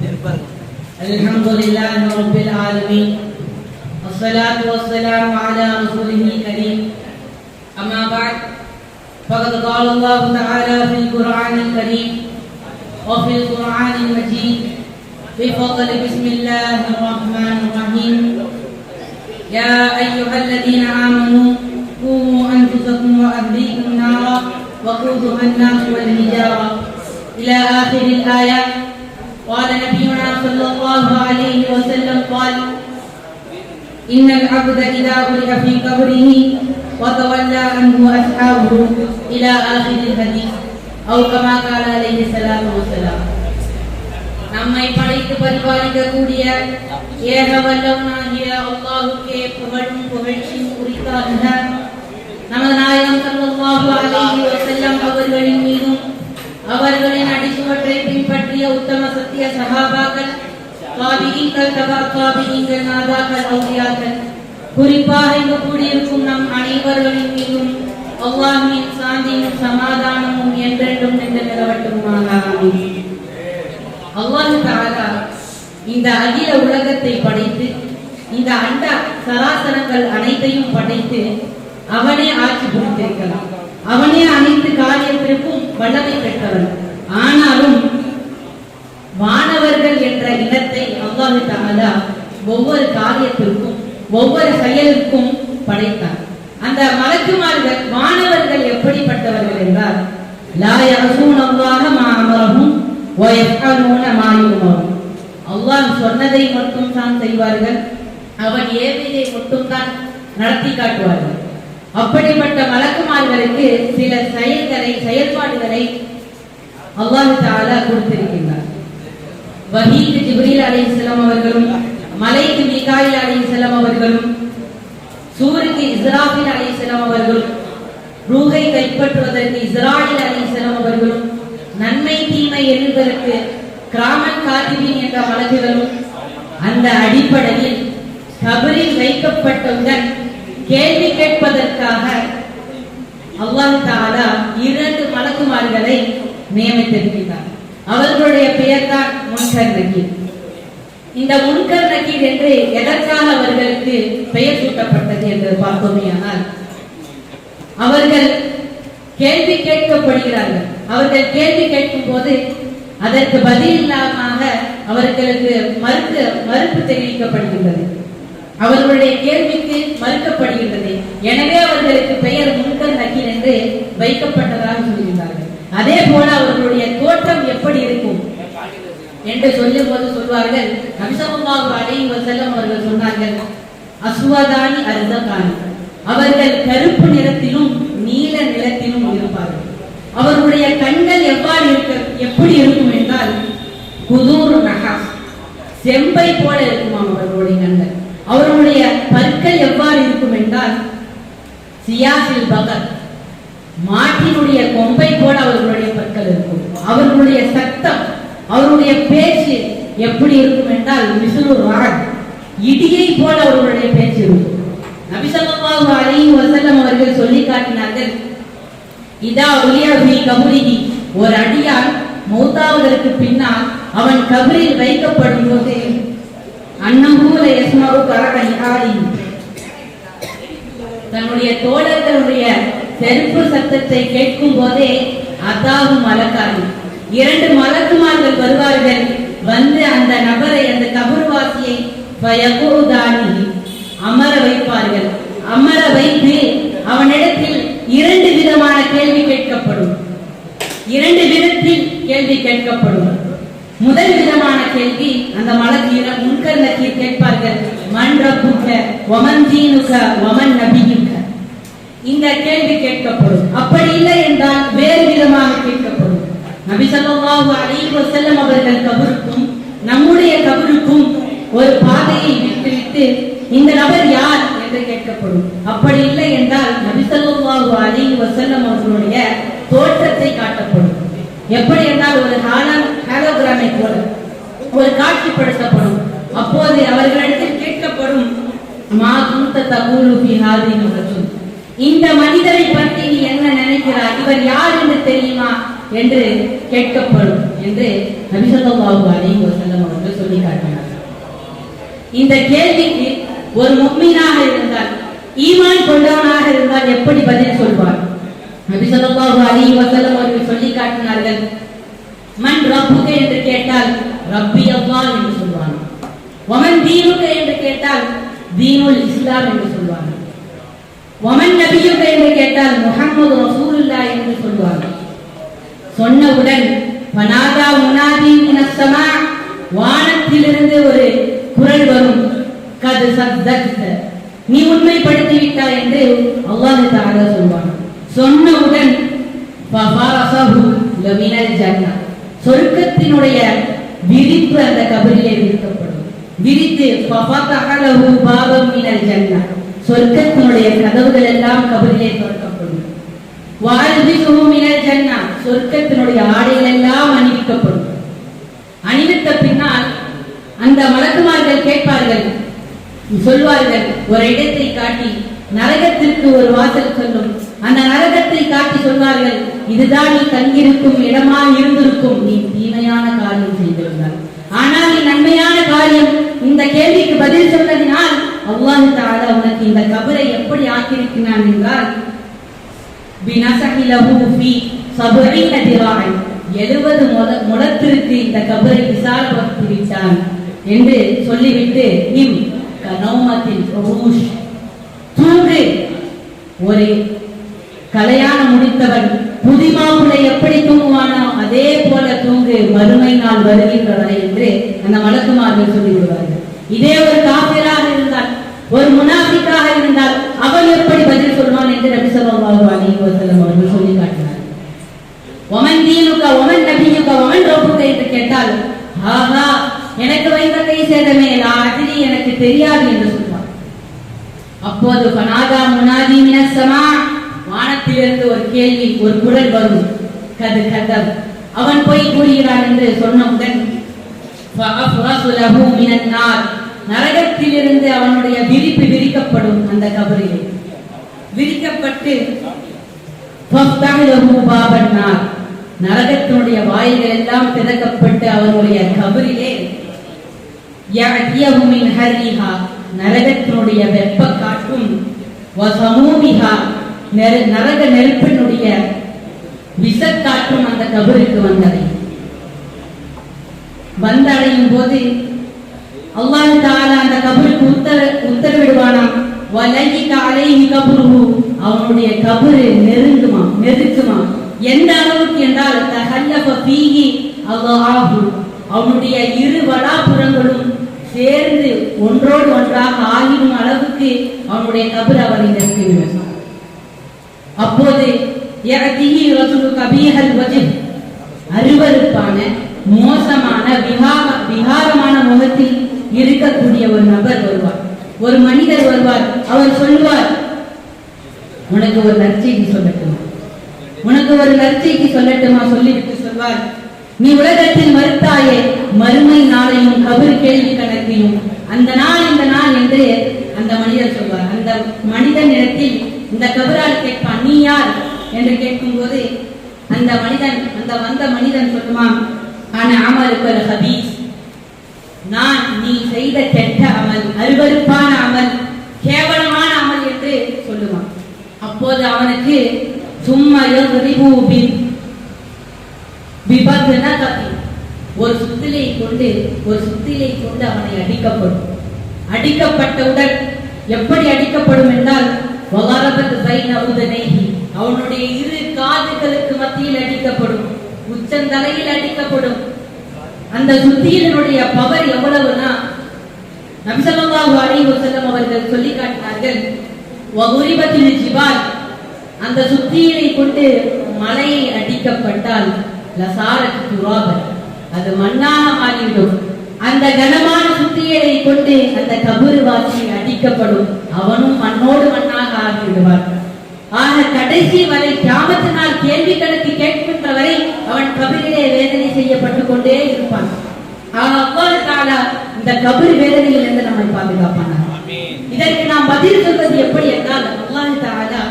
الحمد لله رب العالمين. والصلاة والسلام على رسوله الكريم. أما بعد فقد قال الله تعالى في القرآن الكريم وفي القرآن المجيد بفضل بسم الله الرحمن الرحيم. يا أيها الذين آمنوا قوموا أنفسكم وأهليكم نارا وقودها الناس والحجارة. إلى آخر الآية قال نبينا صلى الله عليه وسلم قال إن العبد إذا غرق في قبره وتولى عنه أصحابه إلى آخر الحديث أو كما قال عليه الصلاة والسلام நம்மை படைத்து பரிபாலிக்கக்கூடிய ஏக வல்லவனாகிய அல்லாஹுக்கே புகழும் புகழ்ச்சியும் உரித்தாகுக நமது நாயகம் ஸல்லல்லாஹு அலைஹி வஸல்லம் அவர்களின் மீதும் அவர்களின் அடிசுவற்றை பின்பற்றிய உத்தம சத்திய சகாபாக்கள் தாபியீங்கள் தபா தாபியீங்கள் நாதாக்கள் அவுதியாக்கள் குறிப்பாக இங்கு கூடியிருக்கும் நம் அனைவர்களின் மீதும் அவ்வாஹின் சாந்தியும் சமாதானமும் என்றென்றும் நின்று நிலவட்டுமாக ஆமீன் தாரா இந்த அகில உலகத்தை படைத்து இந்த அண்ட சராசரங்கள் அனைத்தையும் படைத்து அவனே ஆட்சி புரிந்திருக்கலாம் அவனே அனைத்து காரியத்திற்கும் வல்லமை பெற்றவன் ஆனாலும் என்ற இனத்தை அவ்வாறு தாமதா ஒவ்வொரு காரியத்திற்கும் ஒவ்வொரு செயலுக்கும் படைத்தான் அந்த மலக்குமார்கள் மாணவர்கள் எப்படிப்பட்டவர்கள் என்றால் லா யஸூன அல்லாஹ மா அமரஹும் வ அல்லாஹ் சொன்னதை மட்டும் தான் செய்வார்கள் அவன் ஏவியதை மட்டும் தான் நடத்தி காட்டுவார்கள். அப்படிப்பட்ட மலக்குமார்களுக்கு சில செயல்களை செயல்பாடுகளை அல்லாஹு தாலா கொடுத்திருக்கின்றார். வஹீக்கு ஜிப்ரீல் அலைஹிஸ்ஸலாம் அவர்களும் மலைக்கு மிகாயில் அலி இஸ்லாம் அவர்களும் சூருக்கு இஸ்ராஃபில் இஸ்லாம் அவர்களும் ரூகை கைப்பற்றுவதற்கு இஸ்ராயில் அலைஹிஸ்ஸலாம் அவர்களும் நன்மை தீமை எழுதுவதற்கு கிராமன் காதிபின் என்ற மலக்குகளும் அந்த அடிப்படையில் கபரில் வைக்கப்பட்டவுடன் கேள்வி கேட்பதற்காக அல்லாஹ் தாலா இரண்டு மலக்குமார்களை நியமித்திருக்கிறார் அவர்களுடைய பெயர் தான் முன்கர் நக்கீர் இந்த முன்கர் நக்கீர் என்று எதற்காக அவர்களுக்கு பெயர் சூட்டப்பட்டது என்று பார்த்தோமேயானால் அவர்கள் கேள்வி கேட்கப்படுகிறார்கள். அவர்கள் கேள்வி கேட்கும் போது அதற்கு பதில் இல்லாம அவர்களுக்கு மறுத்து மறுப்பு தெரிவிக்கப்படுகின்றது. அவர்களுடைய கேள்விக்கு மறுக்கப்படுகின்றது. எனவே அவர்களுக்கு பெயர் முன்கர் நக்கீர் என்று வைக்கப்பட்டதாக சொல்கிறார்கள் அதே போல அவர்களுடைய என்று சொல்லும் போது சொல்வார்கள் நபிசல்லாஹு அலைஹி வஸல்லம் அவர்கள் சொன்னார்கள் அசுவதானி அர்தகானி அவர்கள் கருப்பு நிறத்திலும் நீல நிறத்திலும் இருப்பார்கள். அவருடைய கண்கள் எவ்வாறு இருக்க எப்படி இருக்கும் என்றால் குதூர் நகாஸ் செம்பை போல இருக்குமாம் அவர்களுடைய கண்கள். அவர்களுடைய பற்கள் எவ்வாறு இருக்கும் என்றால் சியாசில் பகர் மாட்டினுடைய கொம்பை போல அவர்களுடைய பற்கள் இருக்கும். அவர்களுடைய சத்தம் அவருடைய பேச்சு எப்படி இருக்கும் என்றால் விசுறு ராக் இடியை போல அவர்களுடைய பேச்சு இருக்கும். நபிசல்லாஹு அலைஹி வஸல்லம் அவர்கள் சொல்லி காட்டினார்கள் இதா உலியா ஃபீ கபரிஹி. ஒரு அடியான் மௌத்தாவதற்கு பின்னால் அவன் கபரில் வைக்கப்படும் போது அன்னமூல யஸ்மவு கரகி தன்னுடைய தோழர்களுடைய செருப்பு சத்தத்தை கேட்கும் போதே அதாவது மலக்காரி இரண்டு மலக்குமார்கள் வருவார்கள். வந்து அந்த நபரை அந்த கபர்வாசியை பயகுதானி அமர வைப்பார்கள். அமர வைத்து அவனிடத்தில் இரண்டு விதமான கேள்வி கேட்கப்படும். இரண்டு விதத்தில் கேள்வி கேட்கப்படும். முதல் விதமான கேள்வி அந்த மலக்கீரம் முன்கர் நக்கீர் கேட்பார்கள் மன் ரப்புக்க ஒமன் தீனுக ஒமன் நபியுக்க இந்த கேள்வி கேட்கப்படும். அப்படி இல்லை என்றால் வேறு விதமாக கேட்கப்படும். நபி சல்லாஹு அலைஹி வஸல்லம் அவர்கள் கபருக்கும் நம்முடைய கபருக்கும் ஒரு பாதையை விட்டுவிட்டு இந்த நபர் யார் என்று கேட்கப்படும். அப்படி இல்லை என்றால் நபி சல்லாஹு அலைஹி வசல்லம் அவர்களுடைய தோற்றத்தை காட்டப்படும். எப்படி என்றால் ஒரு ஹாலன் ஹாலோகிராமை போல ஒரு காட்சிப்படுத்தப்படும். அப்போது அவர்களிடத்தில் கேட்கப்படும் மா குந்த தகூலு ஃபி இந்த மனிதரை பற்றி நீ என்ன நினைக்கிறாய்? இவர் யார் என்று தெரியுமா? என்று கேட்கப்படும் என்று நபிசல்லாஹு அலைஹி வஸல்லம் அவர்கள் சொல்லி காட்டினார் இந்த கேள்விக்கு ஒரு முக்மீனாக இருந்தால் ஈமான் கொண்டவனாக இருந்தால் எப்படி பதில் சொல்வார்? நபி ஸல்லல்லாஹு அலைஹி வஸல்லம் அவர்கள் சொல்லி காட்டினார்கள் மண் ரப்புக என்று கேட்டால் ரப்பி அல்லாஹ் என்று சொல்வான் ஒமன் தீனுக என்று கேட்டால் தீனுல் இஸ்லாம் என்று சொல்வான் ஒமன் நபியுக என்று கேட்டால் முகமது ரசூலுல்லாஹ் என்று சொல்வார்கள் சொன்னவுடன் பனாதா முனாதி மினஸ்ஸமா? வானத்திலிருந்து ஒரு குரல் வரும். கது சத்தக்த நீ உண்மைப்படுத்தி விட்டாய் என்று அல்லாஹ் தஆலா சொல்வான் சொன்னவுடன் ஃபஃபரஸஹு லமினல் ஜன்னah சொர்க்கத்தினுடைய விரிப்பு அந்த கபரிலே விரிக்கப்படும் விரித்து ஃபஃபதஹ லஹு பாபம் மினல் ஜன்னah சொர்க்கத்தினுடைய கதவுகள் எல்லாம் கபரிலே திறக்கப்படும். வாழ்விக்கவும் மினல் ஜன்னah சொர்க்கத்தினுடைய ஆடைகள் எல்லாம் அணிவிக்கப்படும். அணிவித்த பின்னால் அந்த மலக்குமார்கள் கேட்பார்கள். சொல்வார்கள் ஒரு இடத்தை காட்டி நரகத்திற்கு ஒரு வாசல் சொல்லும். அந்த நரகத்தை காட்டி சொல்வார்கள் இதுதான் நீ தங்கியிருக்கும் இடமா இருந்திருக்கும். நீ தீமையான காரியம் செய்திருந்தார் ஆனால் நீ நன்மையான காரியம் இந்த கேள்விக்கு பதில் சொன்னதினால் அவ்வாறு தாழ உனக்கு இந்த கபரை எப்படி ஆக்கியிருக்கிறான் என்றால் பினசஹி லஹு ஃபீ சபஈன திராஅன் 70 முல முழத்திற்கு இந்த கபரை விசாலப்படுத்தி விட்டான் என்று சொல்லிவிட்டு இம் கனௌமத்தில் ரூஷ். தூங்கு. ஒரு கல்யாணம் முடித்தவன் புதிமாவுளை எப்படி தூங்குவானோ அதே போல தூங்கு. மறுமை நாள் வருகின்றவரை என்று அந்த வழக்குமார்கள் சொல்லிவிடுவார்கள். இதே ஒரு காப்பிராக இருந்தால் ஒரு முனாபிக்காக இருந்தால் அவன் எப்படி பதில் சொல்வான் என்று நபி ஸல்லல்லாஹு வஸல்லம் அவர்கள் சொல்லி காட்டினார் ஒமன் தீனுக்க ஒமன் நபியுக்க ஒமன் ரப்புக்க என்று கேட்டால் ஆஹா எனக்கு வைத்த கை சேதமே லா அதிரி எனக்கு தெரியாது என்று சொல்வார் அப்போது பனாதா முனாதி மினசமா வானத்திலிருந்து ஒரு கேள்வி ஒரு குரல் வரும். கது கதம் அவன் போய் கூறுகிறான் என்று சொன்னவுடன் லஹு நரகத்திலிருந்து அவனுடைய விரிப்பு விரிக்கப்படும் அந்த கபரில். விரிக்கப்பட்டு ஃபஃப்தஹ் நரகத்தினுடைய வாயில்கள் எல்லாம் திறக்கப்பட்டு அவனுடைய கபரிலே யாத்தியவுமின் ஹரிஹா நரகத்தினுடைய வெப்ப காற்றும் வசமூமிஹா நெரு- நரக நெருப்பினுடைய விசக்காற்றும் அந்த கபருக்கு வந்ததை வந்தடையும் போது அல்லாஹ் தாலா அந்த கபருக்கு உத்தர உத்தரவிடுவானாம் வலகிக அலைஹி கபருஹு அவனுடைய கபரு நெருங்குமா நெருக்குமா? எந்த அளவுக்கு என்றால் தஹல்லஃப ஃபீஹி அல்லாஹு அவனுடைய இரு வடாபுறங்களும் சேர்ந்து ஒன்றோடு ஒன்றாக ஆகிடும் அளவுக்கு அவனுடைய கபர் அவரை நெருக்கிவிடும் அப்போது யஅதிஹி கபீஹல் அருவருப்பான மோசமான விகார விகாரமான முகத்தில் இருக்கக்கூடிய ஒரு நபர் வருவார். ஒரு மனிதர் வருவார். அவர் சொல்லுவார் உனக்கு ஒரு நற்செய்தி சொல்லட்டுமா? உனக்கு ஒரு நற்செய்தி சொல்லட்டுமா? சொல்லிவிட்டு சொல்வார் நீ உலகத்தில் மறுத்தாயே மறுமை நாளையும் கபர் கேள்வி கணக்கையும். அந்த நாள் இந்த நாள் என்று அந்த மனிதர் சொல்வார். அந்த மனிதன் இடத்தில் இந்த கபரால் கேட்பான் நீ யார்? என்று கேட்கும் போது அந்த மனிதன் அந்த வந்த மனிதன் சொல்லுமா ஆனா அமலுக்கல் ஹபீஸ். நான் நீ செய்த கெட்ட அமல் அருவருப்பான அமல் கேவலமான அமல் என்று சொல்லுவான். அப்போது அவனுக்கு சும்மா யோகிபூபின் விபத்துனா கத்தி ஒரு சுத்திலை கொண்டு ஒரு சுத்திலை கொண்டு அவனை அடிக்கப்படும். அடிக்கப்பட்டவுடன் எப்படி அடிக்கப்படும் என்றால் வகாரபத்து பைன் அவுதனேகி அவனுடைய இரு காதுகளுக்கு மத்தியில் அடிக்கப்படும். உச்சந்தலையில் அடிக்கப்படும். அந்த சுத்தியினுடைய பவர் எவ்வளவுனா நபிசல்லாஹு அலி அவர்கள் சொல்லி காட்டினார்கள் ஒகுரிபத்தில் அந்த சுத்தியினை கொண்டு மலையை அடிக்கப்பட்டால் லசாரத் துராபன் அது மண்ணாக மாறிவிடும். அந்த கனமான சுத்தியலை கொண்டு அந்த கபரு வாசி அடிக்கப்படும். அவனும் மண்ணோடு மண்ணாக ஆகிவிடுவான். ஆக கடைசி வரை கியாமத்து நாள் கேள்வி கணக்கு கேட்கின்ற வரை அவன் கபரிலே வேதனை செய்யப்பட்டு கொண்டே இருப்பான். அவ்வாறு இந்த கபர் வேதனையில் இருந்து நம்மை பாதுகாப்பானார் இதற்கு நாம் பதில் சொல்வது எப்படி என்றால் அல்லாஹ் தாலா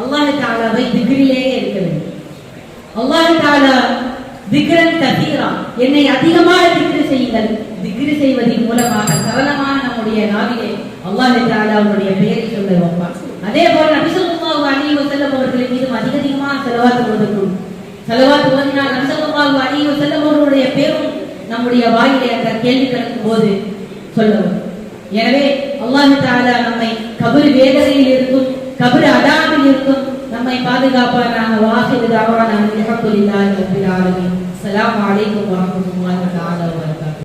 அல்லாஹ் தாலாவை திகிரிலேயே இருக்க வேண்டும் அல்லாஹ் தாலா திக்ரன் கதீரா என்னை அதிகமாக திக்ரு செய்யுங்கள் திக்ரு செய்வதன் மூலமாக சரளமான நம்முடைய நாவிலே அல்லாஹ் தாலா அவருடைய பெயரை சொல்ல வைப்பான். அதே போல நபிசல்லாஹு அலி வசல்லம் அவர்களின் மீது அதிக அதிகமாக செலவாத்து ஓதக்கூடும் செலவாத்து ஓதினால் நபிசல்லாஹு அலி வசல்லம் அவர்களுடைய பேரும் நம்முடைய வாயிலே அந்த கேள்வி கிடக்கும் போது சொல்லவும். எனவே அல்லாஹு தாலா நம்மை கபர் வேதனையில் இருக்கும் கபர் அடாவில் இருக்கும் நம்மை பாதுகாப்பானாக வாசிவது அவரான அல்ஹம்துலில்லாஹி ரப்பில் ஆலமீன். அஸ்ஸலாமு அலைக்கும் வரஹ்மத்துல்லாஹி தஆலா வபரகாத்துஹு